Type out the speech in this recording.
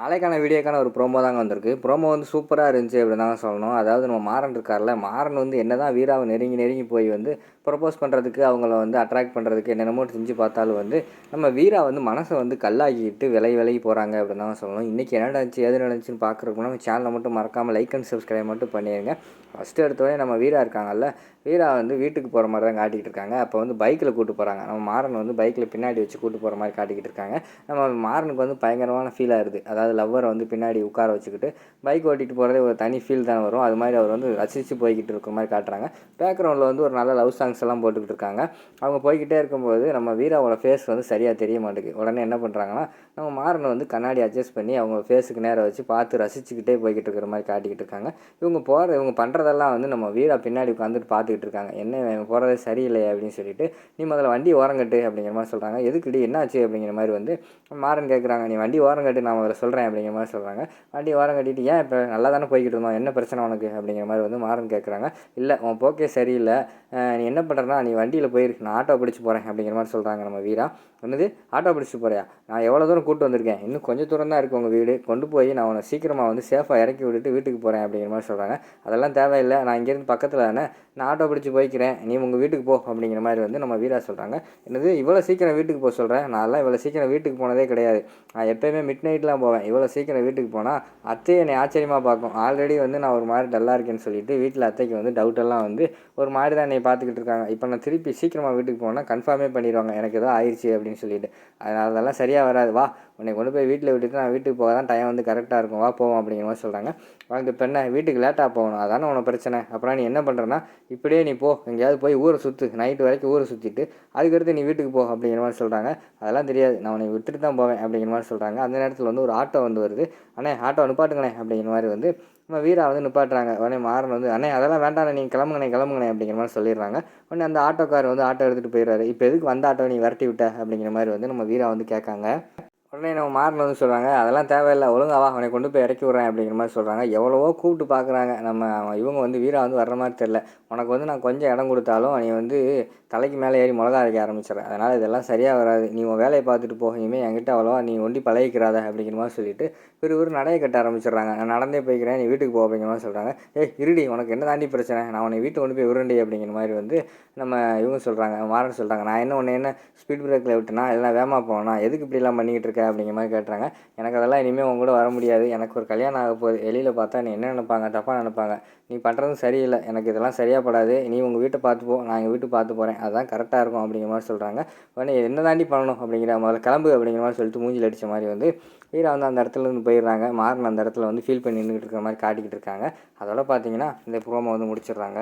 நாளைக்கான வீடியோக்கான ஒரு ப்ரோமோ தாங்க வந்திருக்கு. ப்ரோமோ வந்து சூப்பராக இருந்துச்சு அப்படின்னு தாங்க சொல்லணும். அதாவது நம்ம மாறன் இருக்கார்ல மாறன் வந்து என்ன தான் வீராவை நெருங்கி நெருங்கி போய் வந்து ப்ரப்போஸ் பண்ணுறதுக்கு அவங்கள வந்து அட்ராக்ட் பண்ணுறதுக்கு என்னென்னமோ செஞ்சு பார்த்தாலும் வந்து நம்ம வீரா வந்து மனசை வந்து கல்லாக்கிட்டு விலை விலகி போகிறாங்க அப்படின்னு தான் சொல்லணும். இன்றைக்கி என்ன நடந்துச்சு எது நடந்துச்சுன்னு பார்க்குறதுக்கு நம்ம சேனலை மட்டும் மறக்காமல் லைக் அண்ட் சப்ஸ்கிரைப் மட்டும் பண்ணிடுங்க ஃபஸ்ட்டு எடுத்தோடனே நம்ம வீரா இருக்காங்கல்ல வீரா வந்து வீட்டுக்கு போகிற மாதிரி தான் காட்டிக்கிட்டு இருக்காங்க. அப்போ வந்து பைக்கில் கூட்டு போகிறாங்க நம்ம மாறன் வந்து பைக்கில் பின்னாடி வச்சு கூட்டு போகிற மாதிரி காட்டிக்கிட்டு இருக்காங்க. நம்ம மாறனுக்கு வந்து பயங்கரமான ஃபீல் ஆகுது அதாவது லவ்வரை வந்து பின்னாடி உட்கார வச்சுக்கிட்டு பைக் ஓட்டிகிட்டு போகிறதே ஒரு தனி ஃபீல் தான் வரும். அது மாதிரி அவர் வந்து ரசித்து போய்கிட்டு இருக்கிற மாதிரி காட்டுறாங்க. பேக்ரவுண்டில் வந்து ஒரு நல்ல லவ் சாங்ஸ் எல்லாம் போட்டுக்கிட்டு இருக்காங்க. அவங்க போய்கிட்டே இருக்கும்போது நம்ம வீராவோட ஃபேஸ் வந்து சரியாக தெரிய மாட்டேங்குது. உடனே என்ன பண்ணுறாங்கன்னா நம்ம மாறனை வந்து கண்ணாடி அட்ஜஸ்ட் பண்ணி அவங்க ஃபேஸுக்கு நேரம் வச்சு பார்த்து ரசிச்சுக்கிட்டே போய்கிட்டு இருக்கிற மாதிரி காட்டிக்கிட்டு இருக்காங்க. இவங்க போகிற இவங்க பண்ணுறதெல்லாம் வந்து நம்ம வீரா பின்னாடி உட்காந்துட்டு பார்த்துக்கிட்டு இருக்காங்க. என்ன இவங்க போகிறதே சரியில்லை அப்படின்னு சொல்லிட்டு நீ முதல்ல வண்டி ஓரங்கட்டு அப்படிங்கிற மாதிரி சொல்கிறாங்க எதுக்குடி? என்னாச்சு? அப்படிங்கிற மாதிரி வந்து மாறன் கேட்குறாங்க நீ வண்டி ஓரங்கட்டு நான் முதல்ல சொல்கிறேன் அப்படிங்கிற மாதிரி சொல்கிறாங்க வண்டி ஓரம் கட்டிட்டு ஏன் இப்போ நல்லா தானே போய்கிட்டு இருந்தோம்? என்ன பிரச்சனை உனக்கு? அப்படிங்கிற மாதிரி வந்து மாறன் கேட்குறாங்க இல்லை உன் போக்கே சரியில்லை. நீ என்ன பண்ணுறனா நீ வண்டியில் போயிருக்கு நான் ஆட்டோ பிடிச்சி போகிறேன் அப்படிங்கிற மாதிரி சொல்கிறாங்க நம்ம வீரா. என்னது? ஆட்டோ பிடிச்சி போறியா? நான் எவ்வளோ தூரம் கூட்டு வந்திருக்கேன்? இன்னும் கொஞ்சம் தூரம் தான் இருக்குது உங்கள் வீடு. கொண்டு போய் நான் உன்னை சீக்கிரமாக வந்து சேஃபாக இறக்கி விட்டுட்டு வீட்டுக்கு போகிறேன் அப்படிங்கிற மாதிரி சொல்கிறாங்க அதெல்லாம் தேவையில்லை. நான் இங்கேருந்து பக்கத்தில் தானே. நான் ஆட்டோ பிடிச்சி போய்க்கிறேன். நீ உங்கள் வீட்டுக்கு போ. அப்படிங்கிற மாதிரி வந்து நம்ம வீரா சொல்கிறாங்க என்னது? இவ்வளோ சீக்கிரம் வீட்டுக்கு போக சொல்கிறேன் நான்லாம் இவ்வளோ சீக்கிரம் வீட்டுக்கு போனதே கிடையாது. நான் எப்போயுமே மிட் நைட்லாம் போவேன். இவ்வளோ சீக்கிரம் வீட்டுக்கு போனால் அத்தை என்னை ஆச்சரியமாக பார்க்கும். ஆல்ரெடி வந்து நான் ஒரு மாதிரி டல்லாக இருக்கேன்னு சொல்லிட்டு வீட்டில் அத்தைக்கு வந்து டவுட்டெல்லாம் வந்து ஒரு மாதிரி தான் என்னை பார்த்துக்கிட்டு இருக்காங்க. இப்போ நான் திருப்பி சீக்கிரமாக வீட்டுக்கு போனால் கன்ஃபார்மே பண்ணிடுவாங்க. எனக்கு ஏதோ ஆயிடுச்சு அப்படின்னு சொல்லிட்டு. அதனால் அதெல்லாம் சரியாக வராது. வா உன்னை கொண்டு போய் வீட்டில் விட்டுட்டு நான் வீட்டுக்கு போக தான் டைம் வந்து கரெக்டாக இருக்கும். வா போவோம் அப்படிங்கிற மாதிரி சொல்கிறாங்க வாங்க இப்போ என்ன வீட்டுக்கு லேட்டாக போகணும். அதானே உனக்கு பிரச்சனை. அப்புறம் நீ என்ன பண்ணுறேன்னா இப்படியே நீ போ. எங்கேயாவது போய் ஊரை சுற்று நைட்டு வரைக்கும் ஊரை சுற்றிட்டு அதுக்கடுத்து நீ வீட்டுக்கு போ அப்படிங்கிற மாதிரி சொல்கிறாங்க அதெல்லாம் தெரியாது. நான் உன்னை விட்டுட்டு தான் போவேன் அப்படிங்கிற மாதிரி சொல்கிறாங்க அந்த நேரத்தில் வந்து ஒரு ஆட்டோ ஆட்டோ வந்து வருது. அண்ணே ஆட்டோ நிப்பாட்டுங்கண்ணே அப்படிங்கிற மாதிரி வந்து நம்ம வீரா வந்து நிப்பாட்டுறாங்க. உடனே மாறன் வந்து அண்ணே அதெல்லாம் வேண்டாம் நீங்கள் கிளம்புங்கண்ணே கிளம்புங்கண்ணே அப்படிங்கிற மாதிரி சொல்லிடுறாங்க. உடனே அந்த ஆட்டோக்கார் வந்து ஆட்டோ எடுத்துகிட்டு போயிடுறாரு. இப்போ எதுக்கு வந்த ஆட்டோ நீ விரட்டி விட்ட? அப்படிங்கிற மாதிரி வந்து நம்ம வீரா வந்து கேட்காங்க. உடனே நம்ம மாறன் வந்து சொல்கிறாங்க அதெல்லாம் தேவையில்லை. ஒழுங்காவா அவனை கொண்டு போய் இறக்கி விட்றேன் அப்படிங்கிற மாதிரி சொல்கிறாங்க எவ்வளவோ கூப்பிட்டு பார்க்குறாங்க. நம்ம அவன் இவங்க வந்து வீரா வந்து வர்ற மாதிரி தெரில உனக்கு வந்து நான் கொஞ்சம் இடம் கொடுத்தாலும் நீ வந்து தலைக்கு மேலே ஏறி மிளகா அரைக்க ஆரம்பிச்சிடறேன் அதனால் இதெல்லாம் சரியாக வராது. நீ உன் வேலையை பார்த்துட்டு போ. இனிமேல் என்கிட்ட அவ்வளோவா நீ ஒண்டி பழகிக்கிறாத அப்படிங்கிற மாதிரி சொல்லிட்டு ஒரு ஒரு நடைய கட்ட ஆரம்பிச்சிடுறாங்க. நான் நடந்தே போய்க்கிறேன். நீ வீட்டுக்கு போ அப்படிங்கிற மாதிரி சொல்கிறாங்க ஏ இருடி உனக்கு என்ன தாண்டி பிரச்சனை? நான் உன்னை வீட்டு கொண்டு போய் விருண்டி அப்படிங்கிற மாதிரி வந்து நம்ம இவங்க சொல்கிறாங்க மாறன் சொல்கிறாங்க நான் என்ன உன்னை என்ன ஸ்பீட் பிரேக்கில் விட்டுனா இல்லைனா வேகமாக போனா எதுக்கு இப்படிலாம் பண்ணிக்கிட்டு இருக்க அப்படிங்கிற மாதிரி கேட்டுறாங்க. எனக்கு அதெல்லாம் இனிமேல் உங்க கூட வர முடியாது. எனக்கு ஒரு கல்யாணம் ஆக போகுது. வெளியில் பார்த்தா நீ என்ன நினைப்பாங்க? தப்பாக நினைப்பாங்க. நீ பண்ணுறதும் சரியில்லை. எனக்கு இதெல்லாம் சரியாக படாது நீ உங்கள் வீட்டை பார்த்து போ. நான் எங்கள் வீட்டு பார்த்து போகிறேன் அதுதான் கரெக்டாக இருக்கும் அப்படிங்கிற மாதிரி சொல்கிறாங்க உடனே என்ன தாண்டி பண்ணணும் அப்படிங்கிற முதல்ல கிளம்பு அப்படிங்கிற மாதிரி சொல்லிட்டு மூஞ்சில் அடித்த மாதிரி வந்து வீரா வந்து அந்த இடத்துல இருந்து போயிடுறாங்க. மாறன் அந்த இடத்துல வந்து ஃபீல் பண்ணி நின்றுட்டு இருக்கிற மாதிரி காட்டிக்கிட்டு இருக்காங்க. அதோட பார்த்தீங்கன்னா இந்த ப்ரோமோ வந்து முடிச்சிடுறாங்க.